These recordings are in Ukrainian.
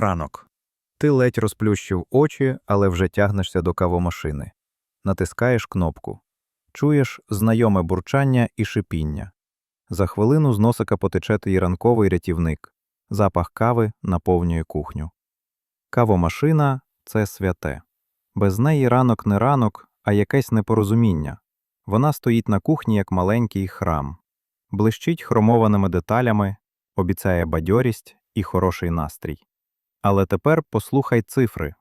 Ранок. Ти ледь розплющив очі, але вже тягнешся до кавомашини. Натискаєш кнопку. Чуєш знайоме бурчання і шипіння. За хвилину з носика потече твій ранковий рятівник. Запах кави наповнює кухню. Кавомашина це святе. Без неї ранок не ранок, а якесь непорозуміння. Вона стоїть на кухні як маленький храм, блищить хромованими деталями, обіцяє бадьорість і хороший настрій. Але тепер послухай цифри.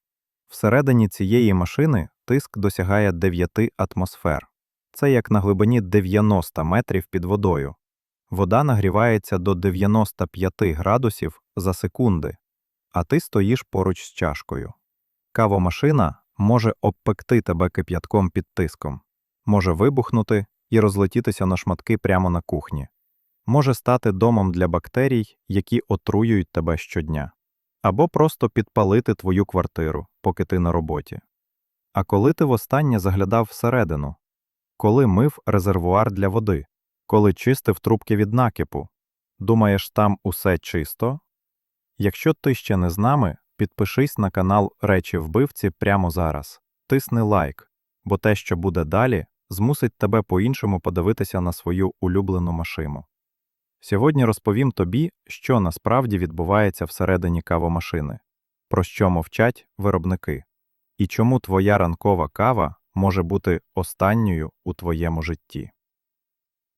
Всередині цієї машини тиск досягає 9 атмосфер. Це як на глибині 90 метрів під водою. Вода нагрівається до 95 градусів за секунди, а ти стоїш поруч з чашкою. Кавомашина може обпекти тебе кип'ятком під тиском, може вибухнути і розлетітися на шматки прямо на кухні, може стати домом для бактерій, які отруюють тебе щодня або просто підпалити твою квартиру, поки ти на роботі. А коли ти востаннє заглядав всередину, коли мив резервуар для води, коли чистив трубки від накипу, думаєш, там усе чисто? Якщо ти ще не з нами, підпишись на канал Речі Вбивці прямо зараз, тисни лайк, бо те, що буде далі, змусить тебе по-іншому подивитися на свою улюблену машину. Сьогодні розповім тобі, що насправді відбувається всередині кавомашини, про що мовчать виробники, і чому твоя ранкова кава може бути останньою у твоєму житті.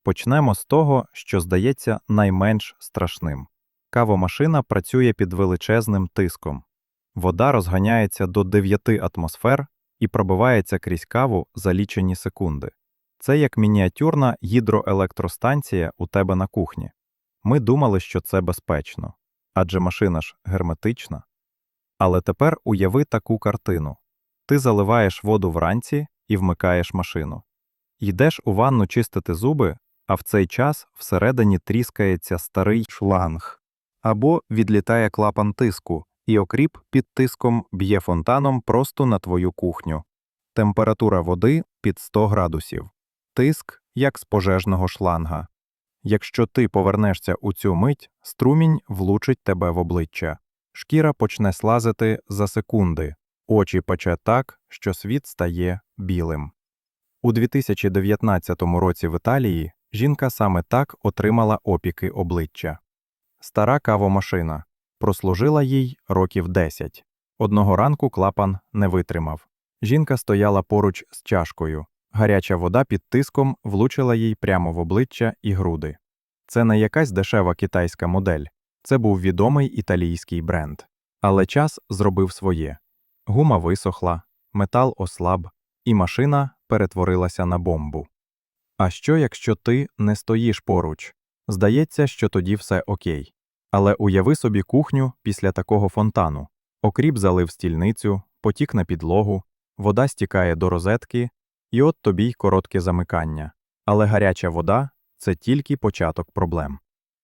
Почнемо з того, що здається найменш страшним. Кавомашина працює під величезним тиском. Вода розганяється до 9 атмосфер і пробивається крізь каву за лічені секунди. Це як мініатюрна гідроелектростанція у тебе на кухні. Ми думали, що це безпечно, адже машина ж герметична. Але тепер уяви таку картину ти заливаєш воду вранці і вмикаєш машину. Йдеш у ванну чистити зуби, а в цей час всередині тріскається старий шланг або відлітає клапан тиску, і окріп під тиском б'є фонтаном просто на твою кухню. Температура води під 100 градусів, тиск як з пожежного шланга. Якщо ти повернешся у цю мить, струмінь влучить тебе в обличчя, шкіра почне слазити за секунди, очі пече так, що світ стає білим. У 2019 році в Італії жінка саме так отримала опіки обличчя. Стара кавомашина прослужила їй років 10. Одного ранку клапан не витримав. Жінка стояла поруч з чашкою. Гаряча вода під тиском влучила їй прямо в обличчя і груди. Це не якась дешева китайська модель, це був відомий італійський бренд. Але час зробив своє гума висохла, метал ослаб, і машина перетворилася на бомбу. А що, якщо ти не стоїш поруч? Здається, що тоді все окей. Але уяви собі кухню після такого фонтану окріп залив стільницю, потік на підлогу, вода стікає до розетки, і от тобі й коротке замикання. Але гаряча вода це тільки початок проблем.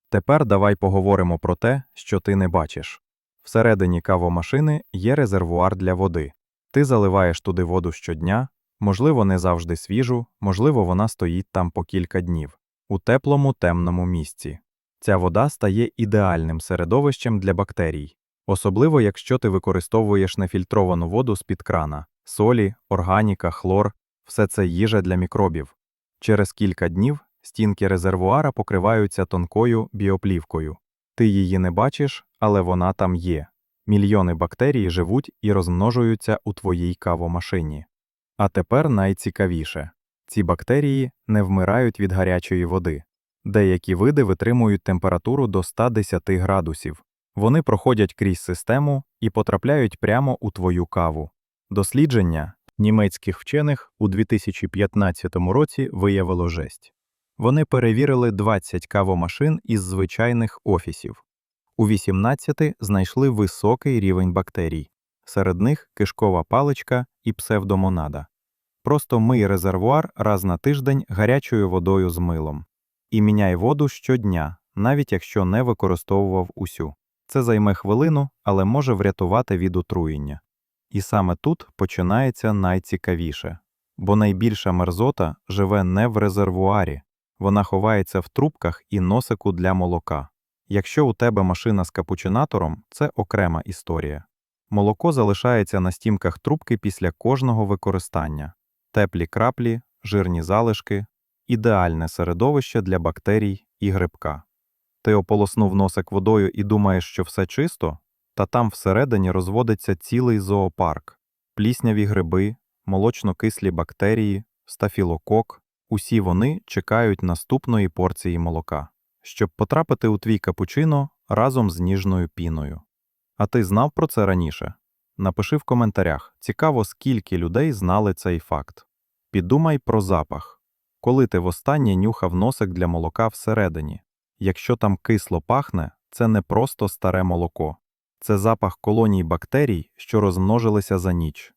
Тепер давай поговоримо про те, що ти не бачиш. Всередині кавомашини є резервуар для води. Ти заливаєш туди воду щодня, можливо, не завжди свіжу, можливо, вона стоїть там по кілька днів, у теплому темному місці. Ця вода стає ідеальним середовищем для бактерій, особливо якщо ти використовуєш нефільтровану воду з-під крана, солі, органіка, хлор, все це їжа для мікробів. Через кілька днів стінки резервуара покриваються тонкою біоплівкою. Ти її не бачиш, але вона там є. Мільйони бактерій живуть і розмножуються у твоїй кавомашині. А тепер найцікавіше ці бактерії не вмирають від гарячої води. Деякі види витримують температуру до 110 градусів. Вони проходять крізь систему і потрапляють прямо у твою каву. Дослідження німецьких вчених у 2015 році виявило жесть. Вони перевірили 20 кавомашин із звичайних офісів. У 18 знайшли високий рівень бактерій, серед них кишкова паличка і псевдомонада. Просто мий резервуар раз на тиждень гарячою водою з милом. І міняй воду щодня, навіть якщо не використовував усю. Це займе хвилину, але може врятувати від отруєння. І саме тут починається найцікавіше, бо найбільша мерзота живе не в резервуарі, вона ховається в трубках і носику для молока. Якщо у тебе машина з капучинатором, це окрема історія. Молоко залишається на стімках трубки після кожного використання. Теплі краплі, жирні залишки ідеальне середовище для бактерій і грибка. Ти ополоснув носик водою і думаєш, що все чисто, та там всередині розводиться цілий зоопарк. Плісняві гриби, молочно-кислі бактерії, стафілокок – усі вони чекають наступної порції молока, щоб потрапити у твій капучино разом з ніжною піною. А ти знав про це раніше? Напиши в коментарях. Цікаво, скільки людей знали цей факт. Підумай про запах. Коли ти востаннє нюхав носик для молока всередині. Якщо там кисло пахне, це не просто старе молоко. Це запах колоній бактерій, що розмножилися за ніч.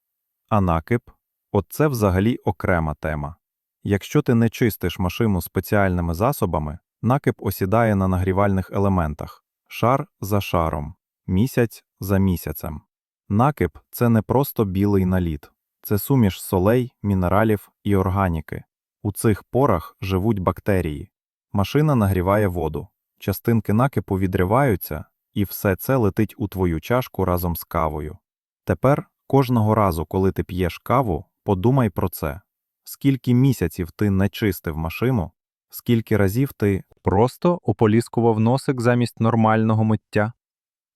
А накип – от це взагалі окрема тема. Якщо ти не чистиш машину спеціальними засобами, накип осідає на нагрівальних елементах, шар за шаром, місяць за місяцем. Накип – це не просто білий наліт, це суміш солей, мінералів і органіки. У цих порах живуть бактерії. Машина нагріває воду, частинки накипу відриваються, і все це летить у твою чашку разом з кавою. Тепер, кожного разу, коли ти п'єш каву, подумай про це. Скільки місяців ти не чистив машину, скільки разів ти просто ополіскував носик замість нормального миття,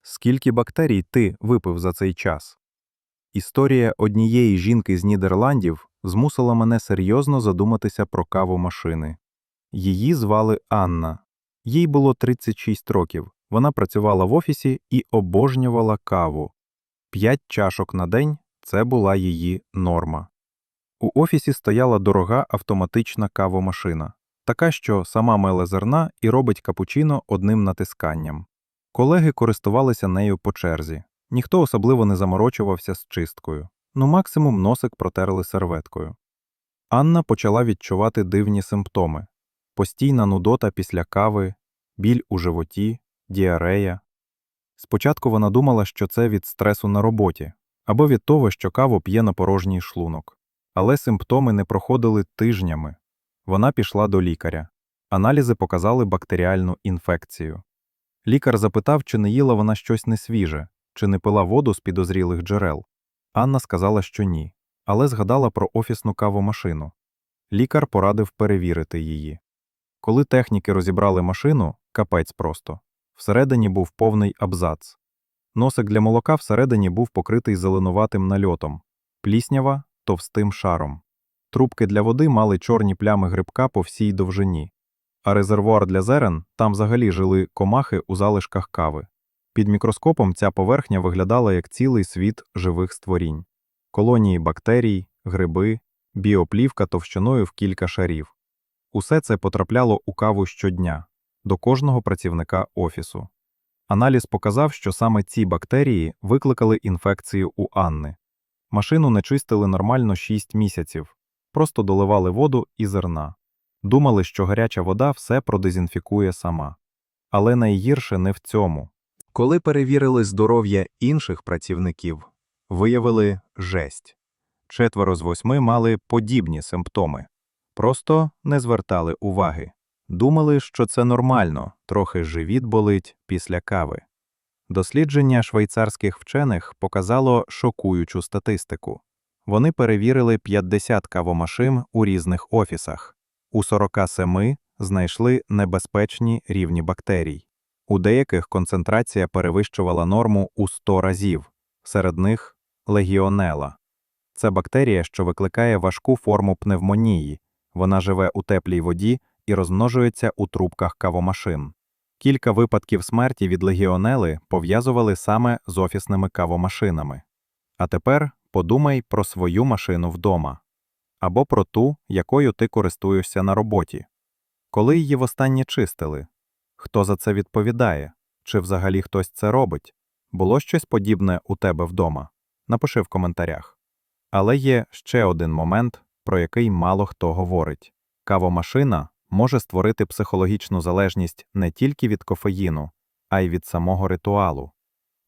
скільки бактерій ти випив за цей час. Історія однієї жінки з Нідерландів змусила мене серйозно задуматися про каву машини. Її звали Анна. Їй було 36 років. Вона працювала в офісі і обожнювала каву. П'ять чашок на день це була її норма. У офісі стояла дорога автоматична кавомашина, така, що сама меле зерна і робить капучино одним натисканням. Колеги користувалися нею по черзі. Ніхто особливо не заморочувався з чисткою. Ну, максимум носик протерли серветкою. Анна почала відчувати дивні симптоми постійна нудота після кави, біль у животі, діарея. Спочатку вона думала, що це від стресу на роботі або від того, що каву п'є на порожній шлунок. Але симптоми не проходили тижнями. Вона пішла до лікаря. Аналізи показали бактеріальну інфекцію. Лікар запитав, чи не їла вона щось несвіже, чи не пила воду з підозрілих джерел. Анна сказала, що ні, але згадала про офісну кавомашину. Лікар порадив перевірити її. Коли техніки розібрали машину, капець просто. Всередині був повний абзац. Носик для молока всередині був покритий зеленуватим нальотом, пліснява товстим шаром. Трубки для води мали чорні плями грибка по всій довжині, а резервуар для зерен там взагалі жили комахи у залишках кави. Під мікроскопом ця поверхня виглядала як цілий світ живих створінь: колонії бактерій, гриби, біоплівка товщиною в кілька шарів. Усе це потрапляло у каву щодня, до кожного працівника офісу. Аналіз показав, що саме ці бактерії викликали інфекцію у Анни. Машину не чистили нормально 6 місяців, просто доливали воду і зерна. Думали, що гаряча вода все продезінфікує сама. Але найгірше не в цьому. Коли перевірили здоров'я інших працівників, виявили жесть. Четверо з восьми мали подібні симптоми. Просто не звертали уваги. Думали, що це нормально, трохи живіт болить після кави. Дослідження швейцарських вчених показало шокуючу статистику. Вони перевірили 50 кавомашин у різних офісах. У 47 знайшли небезпечні рівні бактерій. У деяких концентрація перевищувала норму у 100 разів, серед них легіонела. Це бактерія, що викликає важку форму пневмонії. Вона живе у теплій воді і розмножується у трубках кавомашин. Кілька випадків смерті від легіонели пов'язували саме з офісними кавомашинами. А тепер подумай про свою машину вдома або про ту, якою ти користуєшся на роботі. Коли її востаннє чистили? Хто за це відповідає? Чи взагалі хтось це робить? Було щось подібне у тебе вдома? Напиши в коментарях. Але є ще один момент, про який мало хто говорить кавомашина може створити психологічну залежність не тільки від кофеїну, а й від самого ритуалу.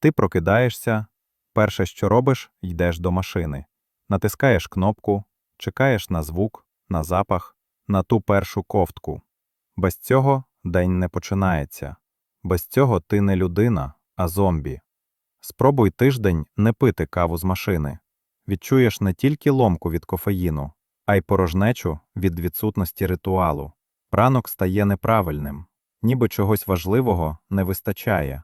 Ти прокидаєшся, перше, що робиш, йдеш до машини, натискаєш кнопку, чекаєш на звук, на запах, на ту першу ковтку. Без цього день не починається. Без цього ти не людина, а зомбі. Спробуй тиждень не пити каву з машини. Відчуєш не тільки ломку від кофеїну, а й порожнечу від відсутності ритуалу. Ранок стає неправильним, ніби чогось важливого не вистачає.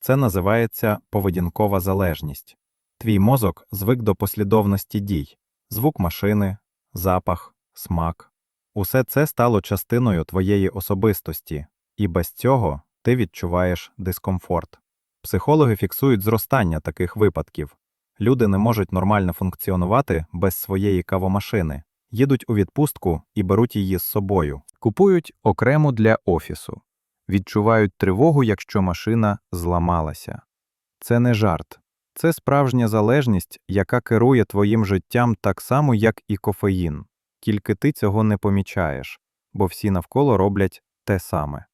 Це називається поведінкова залежність. Твій мозок звик до послідовності дій, звук машини, запах, смак. Усе це стало частиною твоєї особистості, і без цього ти відчуваєш дискомфорт. Психологи фіксують зростання таких випадків. Люди не можуть нормально функціонувати без своєї кавомашини, їдуть у відпустку і беруть її з собою, купують окремо для офісу, відчувають тривогу, якщо машина зламалася. Це не жарт, це справжня залежність, яка керує твоїм життям так само, як і кофеїн. Тільки ти цього не помічаєш, бо всі навколо роблять те саме.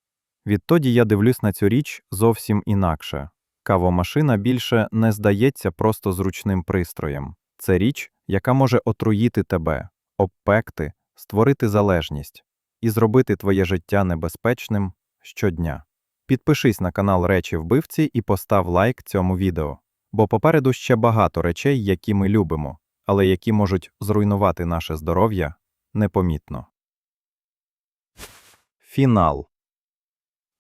Відтоді я дивлюсь на цю річ зовсім інакше. Кавомашина більше не здається просто зручним пристроєм. Це річ, яка може отруїти тебе, обпекти, створити залежність і зробити твоє життя небезпечним щодня. Підпишись на канал Речі Вбивці і постав лайк цьому відео, бо попереду ще багато речей, які ми любимо, але які можуть зруйнувати наше здоров'я непомітно. Фінал.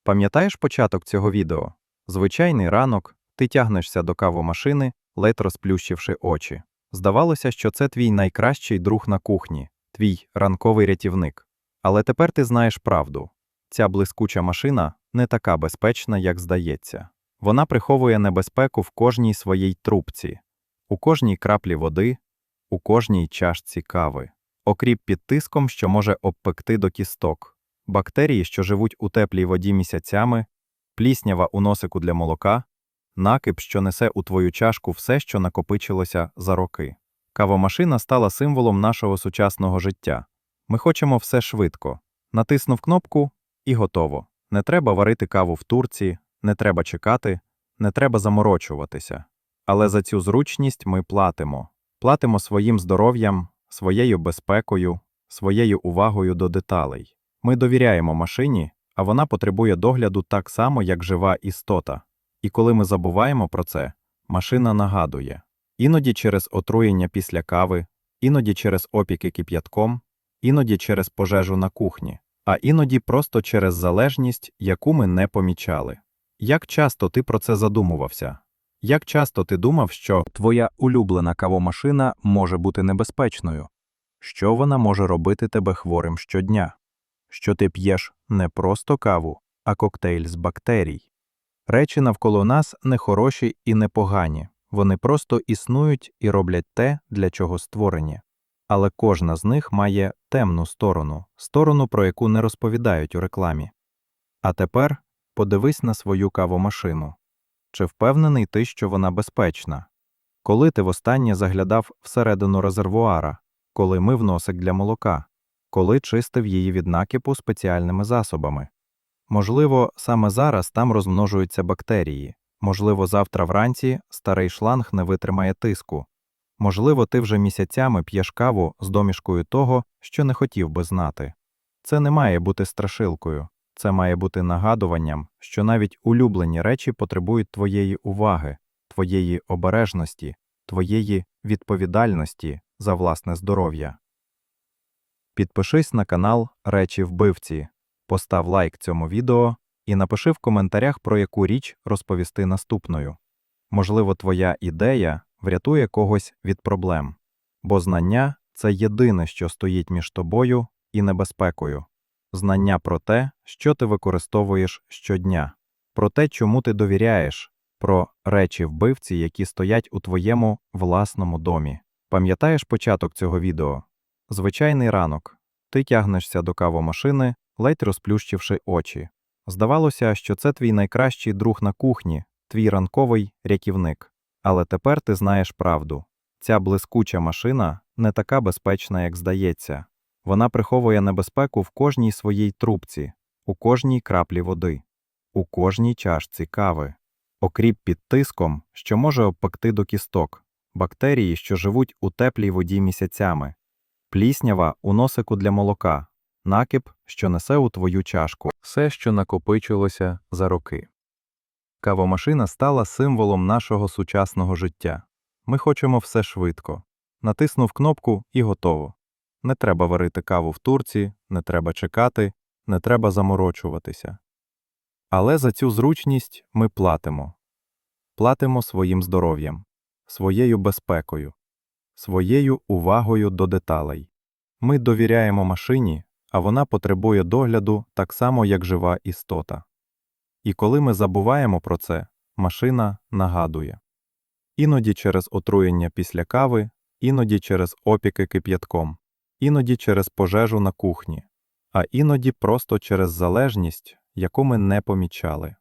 Пам'ятаєш початок цього відео? Звичайний ранок, ти тягнешся до кавомашини, ледь розплющивши очі. Здавалося, що це твій найкращий друг на кухні, твій ранковий рятівник. Але тепер ти знаєш правду. Ця блискуча машина не така безпечна, як здається. Вона приховує небезпеку в кожній своїй трубці, у кожній краплі води, у кожній чашці кави, окріп під тиском, що може обпекти до кісток, бактерії, що живуть у теплій воді місяцями, пліснява у носику для молока, накип, що несе у твою чашку все, що накопичилося за роки. Кавомашина стала символом нашого сучасного життя. Ми хочемо все швидко. Натиснув кнопку і готово. Не треба варити каву в турці, не треба чекати, не треба заморочуватися. Але за цю зручність ми платимо. Платимо своїм здоров'ям, своєю безпекою, своєю увагою до деталей. Ми довіряємо машині, а вона потребує догляду так само, як жива істота. І коли ми забуваємо про це, машина нагадує. Іноді через отруєння після кави, іноді через опіки кип'ятком, іноді через пожежу на кухні, а іноді просто через залежність, яку ми не помічали. Як часто ти про це задумувався? Як часто ти думав, що твоя улюблена кавомашина може бути небезпечною? Що вона може робити тебе хворим щодня? Що ти п'єш не просто каву, а коктейль з бактерій? Речі навколо нас не хороші і не погані, вони просто існують і роблять те, для чого створені. Але кожна з них має темну сторону, сторону, про яку не розповідають у рекламі. А тепер подивись на свою кавомашину. Чи впевнений ти, що вона безпечна? Коли ти востаннє заглядав всередину резервуара, коли мив носик для молока, коли чистив її від накипу спеціальними засобами? Можливо, саме зараз там розмножуються бактерії, можливо, завтра вранці старий шланг не витримає тиску, можливо, ти вже місяцями п'єш каву з домішкою того, що не хотів би знати. Це не має бути страшилкою. Це має бути нагадуванням, що навіть улюблені речі потребують твоєї уваги, твоєї обережності, твоєї відповідальності за власне здоров'я. Підпишись на канал Речі Вбивці, постав лайк цьому відео і напиши в коментарях, про яку річ розповісти наступною. Можливо, твоя ідея врятує когось від проблем, бо знання це єдине, що стоїть між тобою і небезпекою знання про те, що ти використовуєш щодня, про те, чому ти довіряєш, про речі вбивці, які стоять у твоєму власному домі. Пам'ятаєш початок цього відео? Звичайний ранок. Ти тягнешся до кавомашини, ледь розплющивши очі. Здавалося, що це твій найкращий друг на кухні, твій ранковий рятівник. Але тепер ти знаєш правду. Ця блискуча машина не така безпечна, як здається. Вона приховує небезпеку в кожній своїй трубці, у кожній краплі води, у кожній чашці кави, окріп під тиском, що може обпекти до кісток, бактерії, що живуть у теплій воді місяцями, пліснява у носику для молока, накип, що несе у твою чашку, все, що накопичилося за роки. Кавомашина стала символом нашого сучасного життя. Ми хочемо все швидко. Натиснув кнопку і готово. Не треба варити каву в турці, не треба чекати, не треба заморочуватися. Але за цю зручність ми платимо. Платимо своїм здоров'ям, своєю безпекою, своєю увагою до деталей. Ми довіряємо машині, а вона потребує догляду так само, як жива істота. І коли ми забуваємо про це, машина нагадує. Іноді через отруєння після кави, іноді через опіки кип'ятком, іноді через пожежу на кухні, а іноді просто через залежність, яку ми не помічали.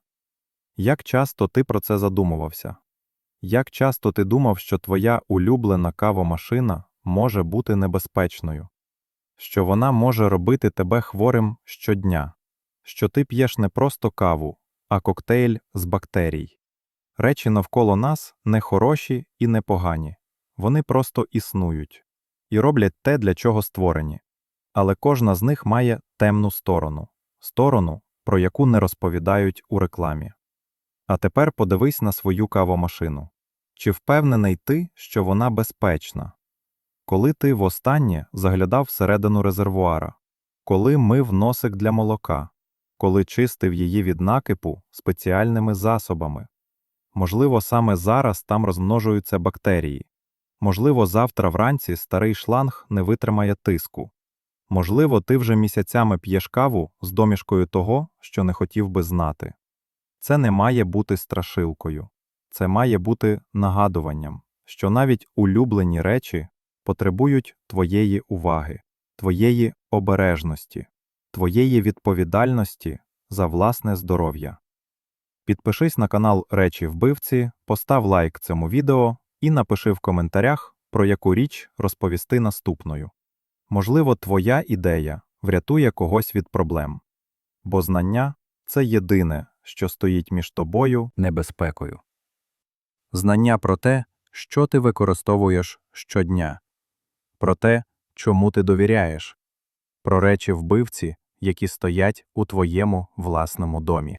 Як часто ти про це задумувався? Як часто ти думав, що твоя улюблена кавомашина може бути небезпечною? Що вона може робити тебе хворим щодня? Що ти п'єш не просто каву, а коктейль з бактерій? Речі навколо нас не хороші і не погані. Вони просто існують і роблять те, для чого створені. Але кожна з них має темну сторону сторону, про яку не розповідають у рекламі. А тепер подивись на свою кавомашину. Чи впевнений ти, що вона безпечна? Коли ти востаннє заглядав всередину резервуара, коли мив носик для молока, коли чистив її від накипу спеціальними засобами. Можливо, саме зараз там розмножуються бактерії. Можливо, завтра вранці старий шланг не витримає тиску. Можливо, ти вже місяцями п'єш каву з домішкою того, що не хотів би знати. Це не має бути страшилкою. Це має бути нагадуванням, що навіть улюблені речі потребують твоєї уваги, твоєї обережності, твоєї відповідальності за власне здоров'я. Підпишись на канал Речі Вбивці, постав лайк цьому відео і напиши в коментарях, про яку річ розповісти наступною. Можливо, твоя ідея врятує когось від проблем. Бо знання це єдине, що стоїть між тобою небезпекою. Знання про те, що ти використовуєш щодня, про те, чому ти довіряєш, про речі вбивці, які стоять у твоєму власному домі.